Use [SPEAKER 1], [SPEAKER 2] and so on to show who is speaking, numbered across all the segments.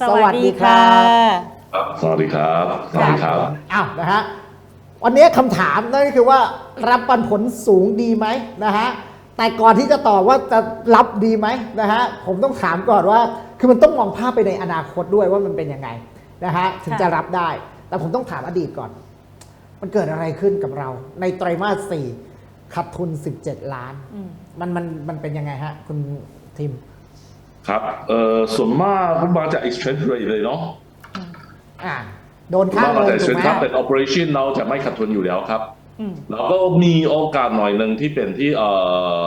[SPEAKER 1] สวัสดีค่ะ
[SPEAKER 2] ครับสวัสดีครับ สวัสดีครับ
[SPEAKER 3] อ้าวนะฮะวันนี้คำถามนั่นก็คือว่ารับปันผลสูงดีไหมนะฮะแต่ก่อนที่จะตอบว่าจะรับดีไหมนะฮะผมต้องถามก่อนว่าคือมันต้องมองภาพไปในอนาคตด้วยว่ามันเป็นยังไงนะฮะถึงจะรับได้ แต่ผมต้องถามอดีตก่อน มันเกิดอะไรขึ้นกับเรา ในไตรมาสสี่ขาดทุน 17 ล้าน
[SPEAKER 1] อืม
[SPEAKER 3] มันมันมันเป็นยังไงฮะ คุณทิม
[SPEAKER 2] ครับเอ่อส่วนมากมันมาจาก exchange rate เลยเนาะ
[SPEAKER 3] อ่าโดน
[SPEAKER 2] ส่วน
[SPEAKER 3] ค่ามา
[SPEAKER 2] กมา
[SPEAKER 3] เงิ
[SPEAKER 2] จาก
[SPEAKER 3] นถูก
[SPEAKER 2] exchange
[SPEAKER 3] ไหม
[SPEAKER 2] ถ้าเป็น operation เราจะไม่ขาดทุนอยู่แล้วครับ
[SPEAKER 1] อืม
[SPEAKER 2] แล้วก็มีโอกาสหน่อยหนึ่งที่เป็นที่เอ่อ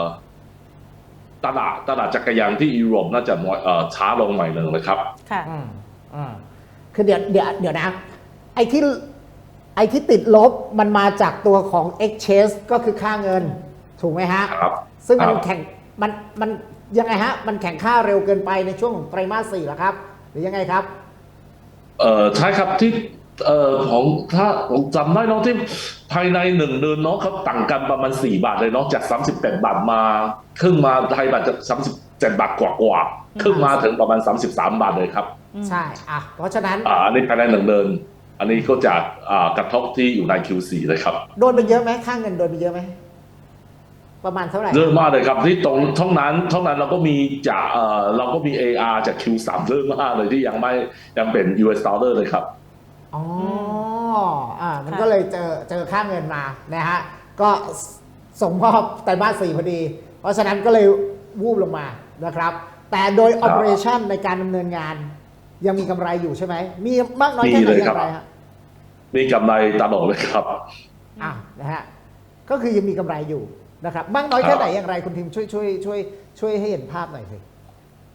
[SPEAKER 2] ตลาดตลาดจักรยานที่ยุโรปน่าจะน้อยเอ่อช้าลงหน่อยหนึ่งนะครับ
[SPEAKER 1] ค่ะ
[SPEAKER 3] อืมอืมคือเดี๋ยวเดี๋ยวเดี๋ยวนะ ไอ้ที่ไอ้ที่ติดลบมันมาจากตัวของ exchange ก็คือค่าเงิน ถูกไหมฮะ
[SPEAKER 2] ครับ
[SPEAKER 3] ซึ่งมัน
[SPEAKER 2] ครับ
[SPEAKER 3] แข่งมันมัน ยังไงฮะ มันแข่งค่าเร็วเกินไปในช่วงของไตรมาสสี่แล้วครับ หรือยังไงครับ
[SPEAKER 2] เอ่อใช่ครับที่เอ่อของถ้าผมจำได้เนาะที่ภายในหนึ่งเดือนเนาะเขาต่างกันประมาณสี่บาทเลยเนาะจากสามสิบแปดบาทมาครึ่งมาไทยบาทจะสามสิบเจ็ดบาทกว่ากว่าๆครึ่งมาถึงประมาณสามสิบสามบาทเลยครับ
[SPEAKER 3] ใช่อะเพราะฉะนั้น
[SPEAKER 2] อ่าอันนี้ภายในหนึ่งเดือน อันนี้ก็จะอ่ากระทบที่อยู่ใน Q4 เลยครับ
[SPEAKER 3] โดนไปเยอะไหมค่าเงินโดนไปเยอะไหม ประมาณเท่าไหร่
[SPEAKER 2] เยอะมากเลยครับที่ตรงท่องนั้นท่องนั้นเราก็มีจากเอ่อเราก็มี AR จาก Q3 เยอะมากเลยที่ยังไม่ยังเป็น US dollar เลยครับ
[SPEAKER 3] อ๋ออ่ามัน
[SPEAKER 1] ค่ะ
[SPEAKER 3] ก็เลยเจอเจอค่าเงินมานะฮะก็ส่งมอบไตรมาสสี่พอดี เพราะฉะนั้นก็เลยวูบลงมานะครับ แต่โดย
[SPEAKER 2] ครับ
[SPEAKER 3] operation ในการดำเนินงาน ยังมีกำไรอยู่ใช่ไหม มีมากน้อยแค่ไหน
[SPEAKER 2] มีเลย
[SPEAKER 3] อ
[SPEAKER 2] ครับ
[SPEAKER 3] ย่างไรฮะ
[SPEAKER 2] มีกำไรตลอดเลยครับ
[SPEAKER 3] อะนะฮะก็คือยังมีกำไรอยู่ นะครับมากน้อยแค่ไหนอย่างไรคุณทิมช่วยช่วยช่วยช่วยให้เห็นภาพหน่อยสิ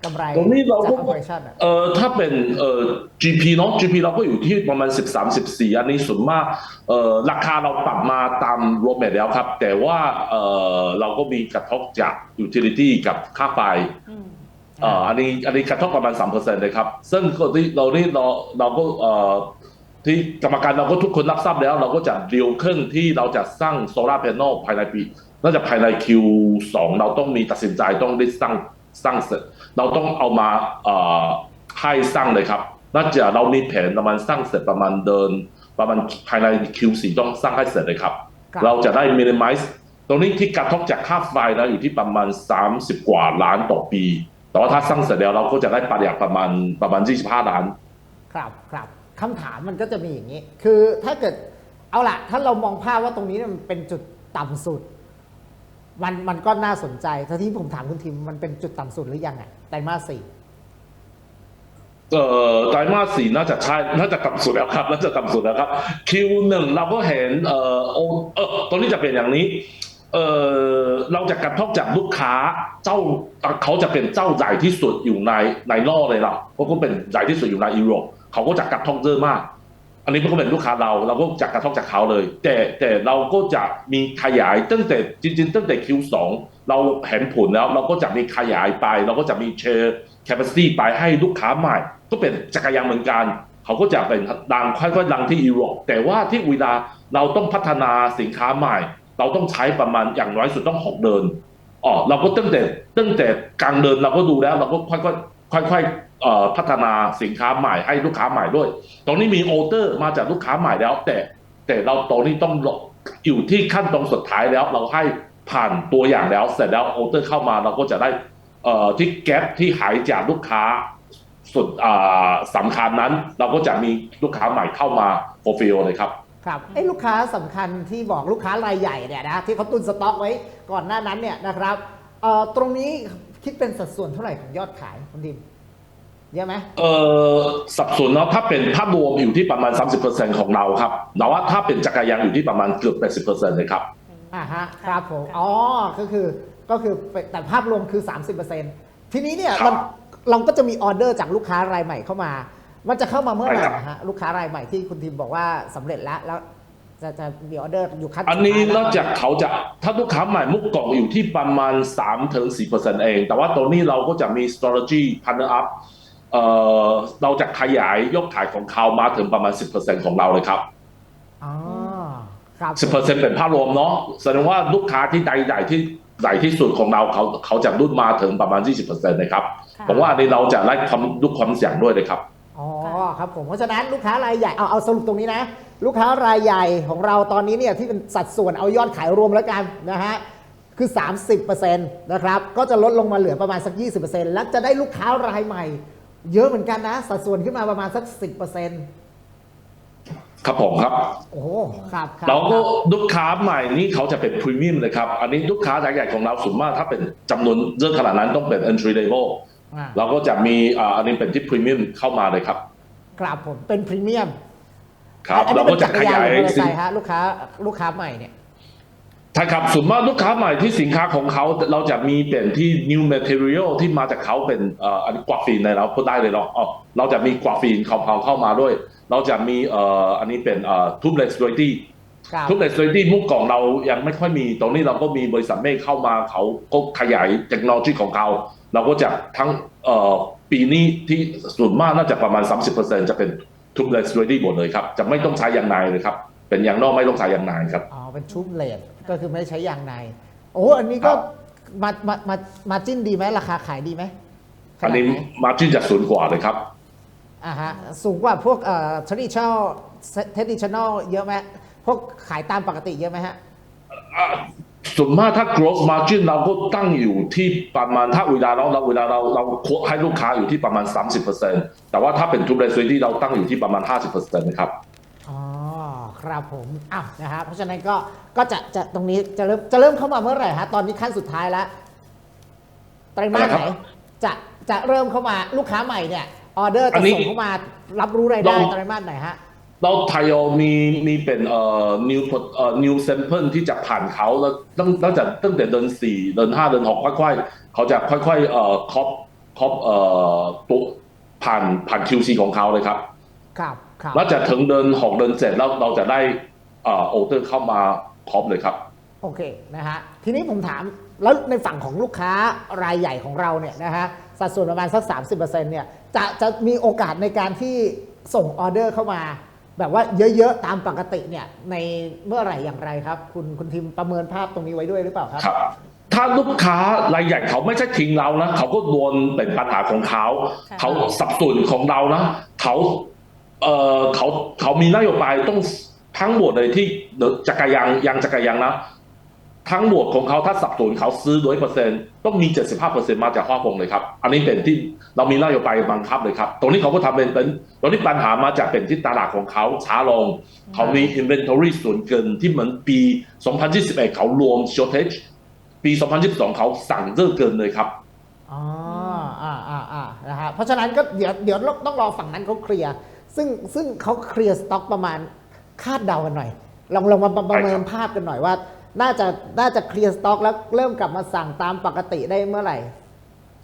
[SPEAKER 3] กำไร
[SPEAKER 2] ตรงนี้เรา
[SPEAKER 3] จาก
[SPEAKER 2] ก็
[SPEAKER 3] operation อะ
[SPEAKER 2] เอ่อถ้าเป็นเอ่อ GP เนาะ GP เราก็อยู่ที่ประมาณ 13 14 อันนี้ส่วนมากเอ่อราคาเราปรับมาตามโร d แมพแล้วครับ แต่ว่าเอ่อเราก็มีกระทบจาก utility กับค่าไฟ
[SPEAKER 1] อืม
[SPEAKER 2] เอ่ออันนี้อันนี้กระทบประมาณ 3%เลยครับ ซึ่งคนที่เรานี่เราเราก็เอ่อที่กรรมการเราก็ทุกคนรับทราบแล้ว เราก็จะเรียวเครื่องที่เราจะสร้างโซลาร์ a n น l ภายในปี น่าจะภายใน Q2 เราต้องมีตัดสินใจต้องได้สร้างสร้างเสร็จเราต้องเอามาเอ่อให้สร้างเลยครับ น่าจะเรามีแผนประมาณสร้างเสร็จประมาณเดิน ประมาณภายใน Q4 ต้องสร้างให้เสร็จเลยครับ
[SPEAKER 3] ครับ
[SPEAKER 2] เราจะได้ minimize ตรงนี้ที่กระทบจากค่าไฟนะอยู่ที่ประมาณ 30 กว่าล้านต่อปี แต่ว่าถ้าสร้างเสร็จแล้วเราก็จะได้ประหยัดประมาณประมาณ 25 ล้าน
[SPEAKER 3] ครับครับคำถามมันก็จะมีอย่างนี้ คือถ้าเกิดเอาละถ้าเรามองภาพว่าตรงนี้เนี่ยมันเป็นจุดต่ำสุด มันมันก็น่าสนใจแต่ที่ผมถามคุณทิมมันเป็นจุดต่ำสุดหรือยังไงไตรมาสสี่
[SPEAKER 2] เอ่อไตรมาสสี่น่าจะใช่น่าจะต่ำสุดแล้วครับน่าจะต่ำสุดแล้วครับ Q1 เราก็เห็นเอ่อโอเออตรงนี้จะเป็นอย่างนี้เอ่อเราจะกระทบจากลูกค้าเจ้าเขาจะเป็นเจ้าใหญ่ที่สุดอยู่ในในโลกเลยล่ะเพราะเขาเป็นใหญ่ที่สุดอยู่ในยุโรปเขาก็จะกระทบเยอะมาก อันนี้ก็เป็นลูกค้าเราเราก็จะกระทบจากเขาเลย แต่แต่เราก็จะมีขยายตั้งแต่จริง ๆ ตั้งแต่ Q2 เราเห็นผลแล้วเราก็จะมีขยายไป เราก็จะมีเชร์ capacity ไปให้ลูกค้าใหม่ ก็เป็นจักรยานเหมือนกัน เขาก็จะเป็นดังค่อยๆดังที่ยุโรปแต่ว่าที่เวลาเราต้องพัฒนาสินค้าใหม่ เราต้องใช้ประมาณอย่างน้อยสุดต้องหกเดือนอ๋อเราก็ตั้งแต่ตั้งแต่กลางเดือนเราก็ดูแล้ว เราก็ค่อยๆ ค่อยๆเอ่อพัฒนาสินค้าใหม่ให้ลูกค้าใหม่ด้วย ตรงนี้มีออเดอร์มาจากลูกค้าใหม่แล้ว แต่แต่เราตรงนี้ต้องรออยู่ที่ขั้นตอนสุดท้ายแล้ว เราให้ผ่านตัวอย่างแล้ว เสร็จแล้วออเดอร์เข้ามาเราก็จะได้เอ่อที่แก๊ปที่หายจากลูกค้าสุดอ่าสำคัญนั้น เราก็จะมีลูกค้าใหม่เข้ามาโปรฟิลเลยครับ
[SPEAKER 3] ครับไอ้ลูกค้าสำคัญที่บอกลูกค้ารายใหญ่เนี่ยนะที่เขาตุนสต็อกไว้ก่อนหน้านั้นเนี่ยนะครับเอ่อตรงนี้ คิดเป็นสัดส่วนเท่าไหร่ของยอดขายคุณทิมเยอะไหม
[SPEAKER 2] เอ่อสับสนเนาะถ้าเป็นภาพรวมอยู่ที่ประมาณ 30%ของเราครับแต่ว่าถ้าเป็นจักรยานอยู่ที่ประมาณเกือบ 80%เลยครับ
[SPEAKER 3] อ่าฮะครับผมอ๋อก็คือก็คือแต่ภาพรวมคือ 30%ทีนี้เนี่ย
[SPEAKER 2] ครับ
[SPEAKER 3] มันเราก็จะมีออเดอร์จากลูกค้ารายใหม่เข้ามา มันจะเข้ามาเมื่อไหร่
[SPEAKER 2] ใช่ครับ
[SPEAKER 3] นะฮะลูกค้ารายใหม่ที่คุณทิมบอกว่าสำเร็จแล้วแล้ว จะจะมีออเดอร์อยู่ขั้น
[SPEAKER 2] อันนี้
[SPEAKER 3] สุดท้าย
[SPEAKER 2] น
[SPEAKER 3] แล้ว
[SPEAKER 2] อกจากเขาจะถ้าลูกค้าใหม่มุกกล่องอยู่ที่ประมาณ3ถึง4%เอง แต่ว่าตรงนี้เราก็จะมี strategy partner up เอ่อเราจะขยายยอดขายของเขามาถึงประมาณ 10%ของเราเลยครับ
[SPEAKER 3] อ๋อครับ
[SPEAKER 2] 10%เป็นภาพรวมเนาะแสดงว่าลูกค้าที่ใหญ่ๆที่ใหญ่ที่สุดของเราเขาเขาจะรุ่นมาถึงประมาณ 20%เลยครับ
[SPEAKER 1] ค่ะ
[SPEAKER 2] ผมว่าอันนี้เราจะไล่ความลูกความเสี่ยงด้วยเลยครับ
[SPEAKER 3] อ๋อครับผมเพราะฉะนั้นลูกค้ารายใหญ่เอาเอาสรุปตรงนี้นะ ลูกค้ารายใหญ่ของเราตอนนี้เนี่ยที่เป็นสัดส่วนเอายอดขายรวมแล้วกันนะฮะคือ 30%นะครับก็จะลดลงมาเหลือประมาณสัก 20%แล้วจะได้ลูกค้ารายใหม่ เยอะเหมือนกันนะ สัดส่วนขึ้นมาประมาณสัก 10%
[SPEAKER 2] ครับผมครับ
[SPEAKER 3] โอ้โหครับครับ
[SPEAKER 2] แล้วก็
[SPEAKER 3] ครับ
[SPEAKER 2] ลูกค้าใหม่นี่เขาจะเป็นพรีเมียมเลยครับ อันนี้ลูกค้ารายใหญ่ของเราส่วนมากถ้าเป็นจำนวนเยอะขนาดนั้นต้องเป็น entry level
[SPEAKER 3] อ่า
[SPEAKER 2] เราก็จะมีอ่าอันนี้เป็นที่พรีเมียมเข้ามาเลยครับ
[SPEAKER 3] ครับผมเป็นพรีเมียม
[SPEAKER 2] ครับ
[SPEAKER 3] อัน
[SPEAKER 2] เรา
[SPEAKER 3] นี้
[SPEAKER 2] ก็
[SPEAKER 3] เป็น
[SPEAKER 2] จะ
[SPEAKER 3] จัก
[SPEAKER 2] ข
[SPEAKER 3] รยาน
[SPEAKER 2] ยา
[SPEAKER 3] ห
[SPEAKER 2] ย
[SPEAKER 3] รือมอเตอร์ไซ
[SPEAKER 2] สิน
[SPEAKER 3] ค์ฮะลูกค้าลูกค้าใหม่เนี่ย
[SPEAKER 2] ใช่ครับส่วนมากลูกค้าใหม่ที่สินค้าของเขาเราจะมีเป็นที่ new material ที่มาจากเขาเป็นเอ่ออันนี้กราฟีนในเราพูดได้เลยเนาะอ๋อเราจะมีกราฟีนคอมเพลเข้ามาด้วย เราจะมีเอ่ออันนี้เป็นเอ่อ tubeless ready
[SPEAKER 3] ครับ
[SPEAKER 2] ทุก e ส ready มุกกล่องเรายังไม่ค่อยมีตรงนี้เราก็มีบริษัทเมฆเข้ามาเขาก็ขยายเทคโนโลยีของเขา เราก็จะทั้งเอ่อปีนี้ที่ส่วนมากน่าจะประมาณ 30%จะเป็นทุก e ส ready หมดเลยครับ จะไม่ต้องใช้ยางในเลยครับ เป็นยางนอกไม่ต้องใช้ยางในครับ
[SPEAKER 3] อ๋อ เป็นชุบเลดก็คือไม่ได้ใช้ยางใน โอ้ อันนี้ก็
[SPEAKER 2] ครับ
[SPEAKER 3] มามามามาจิ้นดีไหมราคาขายดีไหมข
[SPEAKER 2] อัน
[SPEAKER 3] นาด
[SPEAKER 2] นี้
[SPEAKER 3] ไหน
[SPEAKER 2] มาจิ้นจะสูงกว่าเลยครับ
[SPEAKER 3] อ่าฮะสูงกว่าพวกเอ่อ traditional traditional เยอะไหมพวกขายตามปกติเยอะไหมฮะ
[SPEAKER 2] อ่า ส่วนมากถ้า gross margin เราก็ตั้งอยู่ที่ประมาณถ้าเวลาเราเราเวลาเราเราโค้ดให้ลูกค้าอยู่ที่ประมาณ 30%แต่ว่าถ้าเป็นทุก e ส ready เราตั้งอยู่ที่ประมาณ 50%นะครับ
[SPEAKER 3] อ๋อครับผมอ้าวนะฮะเพราะฉะนั้นก็ก็จะจะตรงนี้จะเริ่มจะเริ่มเข้ามาเมื่อไหร่ฮะตอนนี้ขั้นสุดท้ายแล้วไตรมาส
[SPEAKER 2] อะไรครับ
[SPEAKER 3] ไหนจะจะเริ่มเข้ามาลูกค้าใหม่เนี่ยออเดอร์
[SPEAKER 2] อั
[SPEAKER 3] จะ
[SPEAKER 2] นนี้
[SPEAKER 3] ส่งเข้ามารับรู้รายได้
[SPEAKER 2] ลอง
[SPEAKER 3] ไตรมาสไหนฮะ
[SPEAKER 2] เราไทยเรามีมีเป็นเอ่อ new pro- เอ่อ new sample ที่จะผ่านเขาแล้วตั้งตั้งแต่ตั้งแต่เดือนสี่เดือนห้าเดือนหกค่อยๆ เขาจะค่อยๆเอ่อครอบครอบเอ่อตัวผ่านผ่าน QC ของเขาเลยครับ
[SPEAKER 3] ครับครับ
[SPEAKER 2] แล้วจะถึงเดือนหกเดือนเจ็ดแล้วเราจะได้เอ่อออเดอร์เข้ามาครบเลยครับ
[SPEAKER 3] โอเคนะฮะทีนี้ผมถามแล้วในฝั่งของลูกค้ารายใหญ่ของเราเนี่ยนะฮะสัดส่วนประมาณสัก 30%เนี่ยจะจะมีโอกาสในการที่ส่งออเดอร์เข้ามา แบบว่าเยอะๆ ตามปกติเนี่ยในเมื่อไหร่อย่างไรครับ คุณคุณทีมประเมินภาพตรงนี้ไว้ด้วยหรือเปล่าครับ
[SPEAKER 2] ครับ ถ้าลูกค้ารายใหญ่เขาไม่ใช่ทิ้งเรานะเขาก็โดนเป็นปัญหาของเขา
[SPEAKER 1] ค่ะ
[SPEAKER 2] เขาสับสนของเรานะเขาเอ่อเขาเขามีนโยบายต้องทั้งหมดเลยที่จักรยานยางจักรยานนะ ทั้งหมดของเขาถ้าสับสนเขาซื้อร้อยเปอร์เซ็นต้องมีเจ็ดสิบห้าเปอร์เซ็นมาจากฮ่องกงเลยครับ อันนี้เป็นที่เรามีนโยบายบังคับเลยครับ ตรงนี้เขาก็ทำเป็นเป็นตรงนี้ปัญหามาจากเป็นที่ตลาดของเขาช้าลง เขามี inventory ส่วนเกินที่เหมือนปี 2021 เขารวม shortage ปี 2022 เขาสั่งเลิกเกินเลยครับ
[SPEAKER 3] อ๋ออ่าอ่าอ่านะฮะเพราะฉะนั้นก็เดี๋ยวเดี๋ยวต้องรอฝั่งนั้นเขาเคลียร์ซึ่งซึ่งเขาเคลียร์สต็อกประมาณคาดเดากันหน่อย ลองลองมาประประเมินภาพกันหน่อยว่า น่าจะน่าจะเคลียร์สต็อกแล้วเริ่มกลับมาสั่งตามปกติได้เมื่อไหร่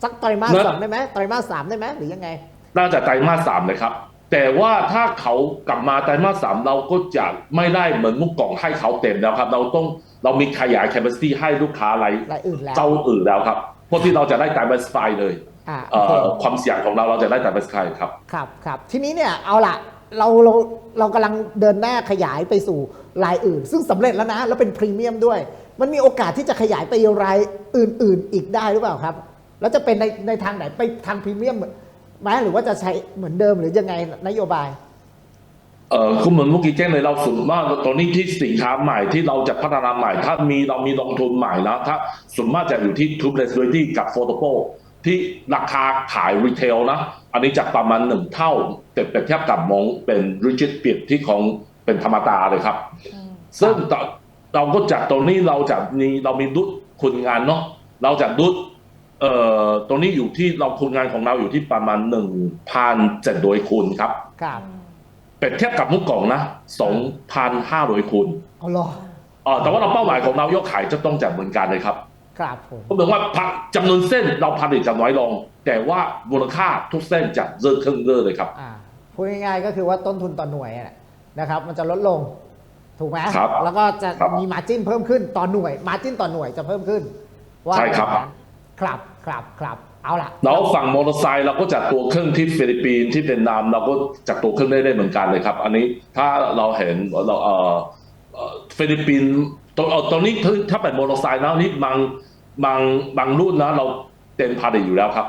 [SPEAKER 3] สักไตรมาส
[SPEAKER 2] นะ
[SPEAKER 3] สองได้ไหมไตรมาสสามได้ไหมหรือยังไง
[SPEAKER 2] น่าจะไตรมาสสามเลยครับ แต่ว่าถ้าเขากลับมาไตรมาสสามเราก็จะไม่ได้เหมือนมุกกล่องให้เขาเต็มแล้วครับ เราต้องเรามีขยาย capacity ให้ลูกค้าราย
[SPEAKER 3] รายอื่นแล้ว
[SPEAKER 2] เจ้าอื่นแล้วครับเพราะที่เราจะได้ diversify เลย
[SPEAKER 3] อ่าโอ
[SPEAKER 2] เอ่
[SPEAKER 3] เค
[SPEAKER 2] อความเสี่ยงของเราเราจะได้ diversify ครับ
[SPEAKER 3] ครับครับทีนี้เนี่ยเอาล่ะ เราเราเรากำลังเดินหน้าขยายไปสู่รายอื่น ซึ่งสำเร็จแล้วนะ แล้วเป็นพรีเมียมด้วย มันมีโอกาสที่จะขยายไปรายอื่น ๆ อีกได้หรือเปล่าครับ แล้วจะเป็นในในทางไหนไปทางพรีเมียมไหมหรือว่าจะใช้เหมือนเดิมหรือยังไงนโยบาย
[SPEAKER 2] เออคุณเหมือนเมื่อกี้แจ้งเลยเราสุดมากตอนนี้ที่สินค้าใหม่ที่เราจะพัฒนาใหม่ ถ้ามีเรามีลงทุนใหม่นะถ้าส่วนมากจะอยู่ที่ tubeless ready กับ p h o t o p o ที่ราคาขายรีเทลนะ อันนี้จะประมาณหนึ่งเท่าเปรียบเทียบกับมองเป็น rigid เปรียบที่ของเป็นธรรมดาเลยครับ
[SPEAKER 1] อืม
[SPEAKER 2] ซึ่งต่อเราก็จัดตรงนี้เราจะมีเรามีดุดคุณงานเนาะเราจะดุดเอ่อตรงนี้อยู่ที่เราคุณงานของเราอยู่ที่ประมาณหนึ่งพันเจ็ดโดยคูณครับ
[SPEAKER 3] ครับ
[SPEAKER 2] เปรียบเทียบกับมุกกล่องนะสองพันห้าร้อยคูณ
[SPEAKER 3] เอาหรอ
[SPEAKER 2] เออแต่ว่าเราเป้าหมายของเรายอดขายจะต้องจัดเหมือนกันเลยครับ
[SPEAKER 3] ครับผม
[SPEAKER 2] ก็เหมือนว่าพักจำนวนเส้นเราผลิตจะน้อยลง แต่ว่ามูลค่าทุกเส้นจะเริ่มขึ้นเรื่อยเลยครับ
[SPEAKER 3] อ่าพูดง่ายๆก็คือว่าต้นทุนต่อหน่วยอะนะครับ มันจะลดลงถูกไหม
[SPEAKER 2] ครับ
[SPEAKER 3] แล้วก็จะ
[SPEAKER 2] ครับ
[SPEAKER 3] มีมาจิ้นเพิ่มขึ้นต่อหน่วย มาจิ้นต่อหน่วยจะเพิ่มขึ้นว่า
[SPEAKER 2] ใช่ครับ
[SPEAKER 3] อย่างนั้นครับครับครับเอาล่ะ
[SPEAKER 2] แล้วฝั่งมอเตอร์ไซค์เราก็จัดตัวเครื่องที่ฟิลิปปินส์ที่เวียดนามเราก็จัดตัวเครื่องได้ได้เหมือนกันเลยครับ อันนี้ถ้าเราเห็นเราเอ่อเอ่อฟิลิปปินส์ ตรงเอ่อตรงนี้ถ้าถ้าเป็นมอเตอร์ไซค์นะนี่บางบางบางรุ่นนะ เราเต็มผลิตอยู่แล้วครับ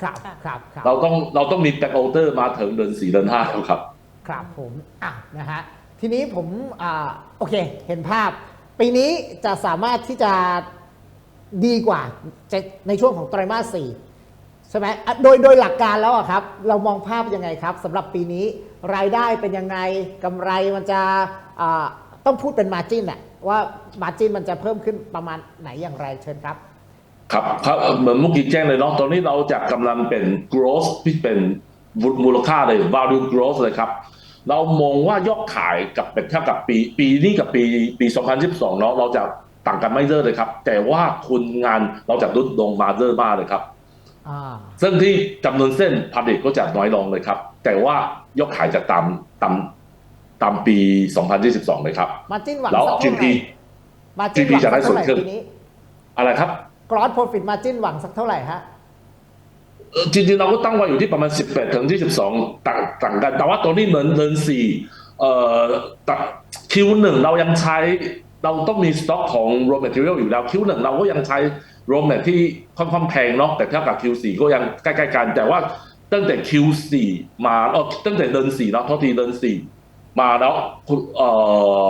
[SPEAKER 3] ครับ
[SPEAKER 1] ค่ะ
[SPEAKER 3] ครับครับ
[SPEAKER 2] เราต้องเราต้องมีแบ็กโอเตอร์มาถึงเดือนสี่เดือนห้าแล้วครับ
[SPEAKER 3] ครับผมอะนะฮะทีนี้ผมอ่าโอเค เห็นภาพ ปีนี้จะสามารถที่จะดีกว่าจะในช่วงของไตรมาสสี่ใช่ไหมอะโดยโดยหลักการแล้วอะครับ เรามองภาพยังไงครับสำหรับปีนี้รายได้เป็นยังไงกำไรมันจะอ่าต้องพูดเป็นมาจินอะ ว่ามาจินมันจะเพิ่มขึ้นประมาณไหนอย่างไรเชิญครับ
[SPEAKER 2] ครับครับเอ่อเหมือนเมื่อกี้แจ้งเลยเนาะตอนนี้เราจะกำลังเป็น growth ที่เป็นมูลค่าเลย value growth เลยครับเรามองว่ายอดขายกับเป็นเท่ากับปี ปีนี้กับปีปี 2012 เนาะเราจะต่างกันไม่เยอะเลยครับ แต่ว่าทุนงานเราจะลดลงมาเยอะมากเลยครับ
[SPEAKER 3] อ่า
[SPEAKER 2] ซึ่งที่จำนวนเส้นผลิตก็จะน้อยลงเลยครับ แต่ว่ายอดขายจะตามตาม ตามปี 2022 เลยครับ
[SPEAKER 3] มาจินหวัง
[SPEAKER 2] แล้ว
[SPEAKER 3] สักเท่า
[SPEAKER 2] GP
[SPEAKER 3] ไหร่มาจิน
[SPEAKER 2] GP
[SPEAKER 3] หวัง
[SPEAKER 2] จะ
[SPEAKER 3] สั
[SPEAKER 2] ได้
[SPEAKER 3] กเท่าไหร่
[SPEAKER 2] ส่วนขึ้น
[SPEAKER 3] ปีนี้
[SPEAKER 2] อะไรครับ
[SPEAKER 3] gross profit margin หวังสักเท่าไหร่ฮะ
[SPEAKER 2] เอ่อจริงๆเราก็ตั้งไว้อยู่ที่ประมาณ 18 ถึง 22 ต่างต่างกัน แต่ว่าตอนนี้เหมือนเดือนสี่เอ่อตัดคิวหนึ่งเรายังใช้เราต้องมีสต็อกของ raw material อยู่แล้วคิวหนึ่งเราก็ยังใช้ raw material ที่ค่อนข้างแพงเนาะแต่เทียบกับ Q4 ก็ยังใกล้ๆกัน แต่ว่าตั้งแต่ Q4 มาเออตั้งแต่เดือน4เนาะเท่าทีเดือน4 มาแล้วคุณเอ่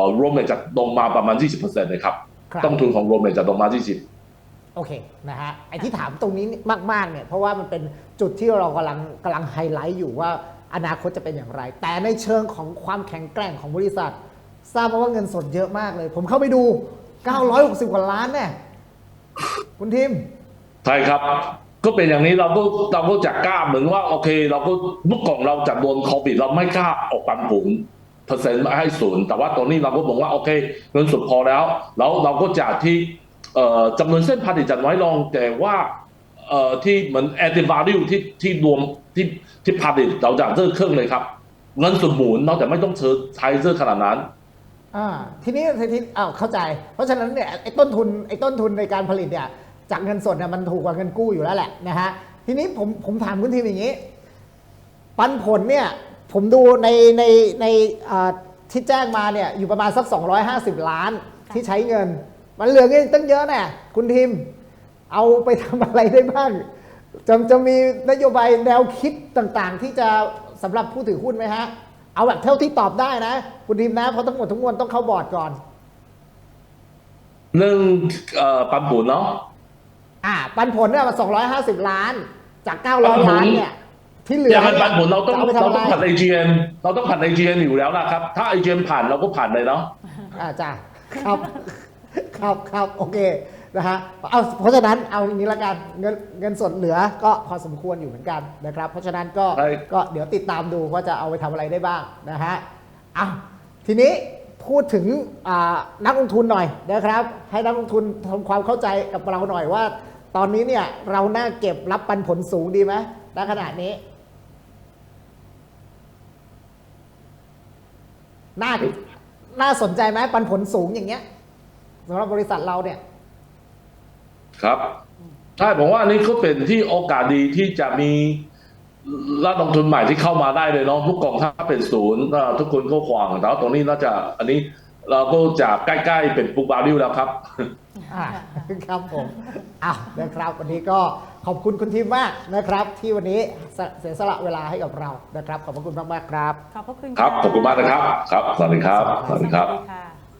[SPEAKER 2] อ raw material จะลงมาประมาณ 20%เลยครับ
[SPEAKER 3] ครับ
[SPEAKER 2] ต้นทุนของ raw material จะลงมา 20
[SPEAKER 3] โอเคนะฮะไอ้ที่ถามตรงนี้มากๆเนี่ยเพราะว่ามันเป็นจุดที่เรากำลังกำลังไฮไลท์อยู่ว่าอนาคตจะเป็นอย่างไร แต่ในเชิงของความแข็งแกร่งของบริษัท ทราบมาว่าเงินสดเยอะมากเลย ผมเข้าไปดู 960 กว่าล้านเนี่ยคุณทิม
[SPEAKER 2] ใช่ครับ ก็เป็นอย่างนี้เราก็เราก็จะกล้าเหมือนว่าโอเค เราก็เมื่อก่อนเราจะโดนโควิดเราไม่กล้าออกปันผล เปอร์เซ็นต์ให้ศูนย์แต่ว่าตอนนี้เราก็บอกว่าโอเค เงินสดพอแล้ว แล้วเราก็จะที่จำนวนเส้นผลิตจะน้อยลงแต่ว่าที่เหมือน added value ที่ที่รวมที่ที่ผลิตเราจะเพิ่มเครื่องเลยครับ เงินสดหมุนเราจะไม่ต้องเชิญใช้เสื้อขนาดนั้น
[SPEAKER 3] อ่าทีนี้ทีนี้อ้าวเข้าใจ เพราะฉะนั้นเนี่ยไอ้ต้นทุนไอ้ต้นทุนในการผลิตเนี่ยจากเงินสดเนี่ยมันถูกกว่าเงินกู้อยู่แล้วแหละนะฮะทีนี้ผมผมถามคุณทีมอย่างนี้ ปันผลเนี่ย ผมดูในในในอ่าที่แจ้งมาเนี่ยอยู่ประมาณสัก 250 ล้านที่ใช้เงิน มันเหลือเงินตั้งเยอะเนี่ยคุณทีมเอาไปทำอะไรได้บ้างจะจะมีนโยบายแนวคิดต่างๆ ที่จะสำหรับผู้ถือหุ้นไหมฮะ เอาแบบเท่าที่ตอบได้นะ คุณทีมนะ เพราะทั้งหมดทั้งมวลต้องเข้าบอร์ดก่อน
[SPEAKER 2] หนึ่งเอ่อปันผลเนาะ
[SPEAKER 3] อ่า ปันผลเนี่ยมา250 ล้าน จาก
[SPEAKER 2] ปันผล
[SPEAKER 3] 900 ล้านเนี่ย ที่เหลือ
[SPEAKER 2] อย่างนั้น
[SPEAKER 3] เนี่ย
[SPEAKER 2] ปันผลเราต้อง
[SPEAKER 3] จะเอาไป
[SPEAKER 2] เรา
[SPEAKER 3] ทำอะ
[SPEAKER 2] ต้อง
[SPEAKER 3] ไร
[SPEAKER 2] ผ่าน AGM เราต้องผ่าน AGM อยู่แล้วนะครับ ถ้า AGM ผ่านเราก็ผ่านเลยเนาะ
[SPEAKER 3] อ่าจ้ะครับครับครับโอเคนะฮะเอาเพราะฉะนั้นเอาอย่างนี้ละกันเงินเงินสดเหลือก็พอสมควรอยู่เหมือนกันนะครับ เพราะฉะนั้นก็
[SPEAKER 2] ใช่
[SPEAKER 3] ก็เดี๋ยวติดตามดูว่าจะเอาไปทำอะไรได้บ้างนะฮะอะทีนี้พูดถึงอ่านักลงทุนหน่อยนะครับ ให้นักลงทุนทำความเข้าใจกับเราหน่อยว่า ตอนนี้เนี่ยเราน่าเก็บรับปันผลสูงดีไหมณขณะนี้ น่าน่าสนใจไหมปันผลสูงอย่างเงี้ยสำหรับบริษัทเราเนี่ย
[SPEAKER 2] ครับใช่ผมว่าอันนี้ก็เป็นที่โอกาสดีที่จะมีรัฐลงทุนใหม่ที่เข้ามาได้เลยเนาะทุกกองถ้าเป็นศูนย์ก็ทุกคนก็หวังแต่ว่าตรงนี้น่าจะอันนี้เราก็จะใกล้ๆเป็นปุ๊บบาริวแล้วครับ
[SPEAKER 3] อ่าครับผมอะนะครับวันนี้ก็ ขอบคุณคุณทีมมากนะครับ ที่วันนี้เสียสละเวลาให้กับเรานะครับ ขอบพระคุณมากๆครับ
[SPEAKER 1] ขอบพระคุณ
[SPEAKER 2] ครับ ขอบคุณมากนะครับ ครับ สวัสดีครับ สวัสดีครับ
[SPEAKER 1] สวัสดีค่ะ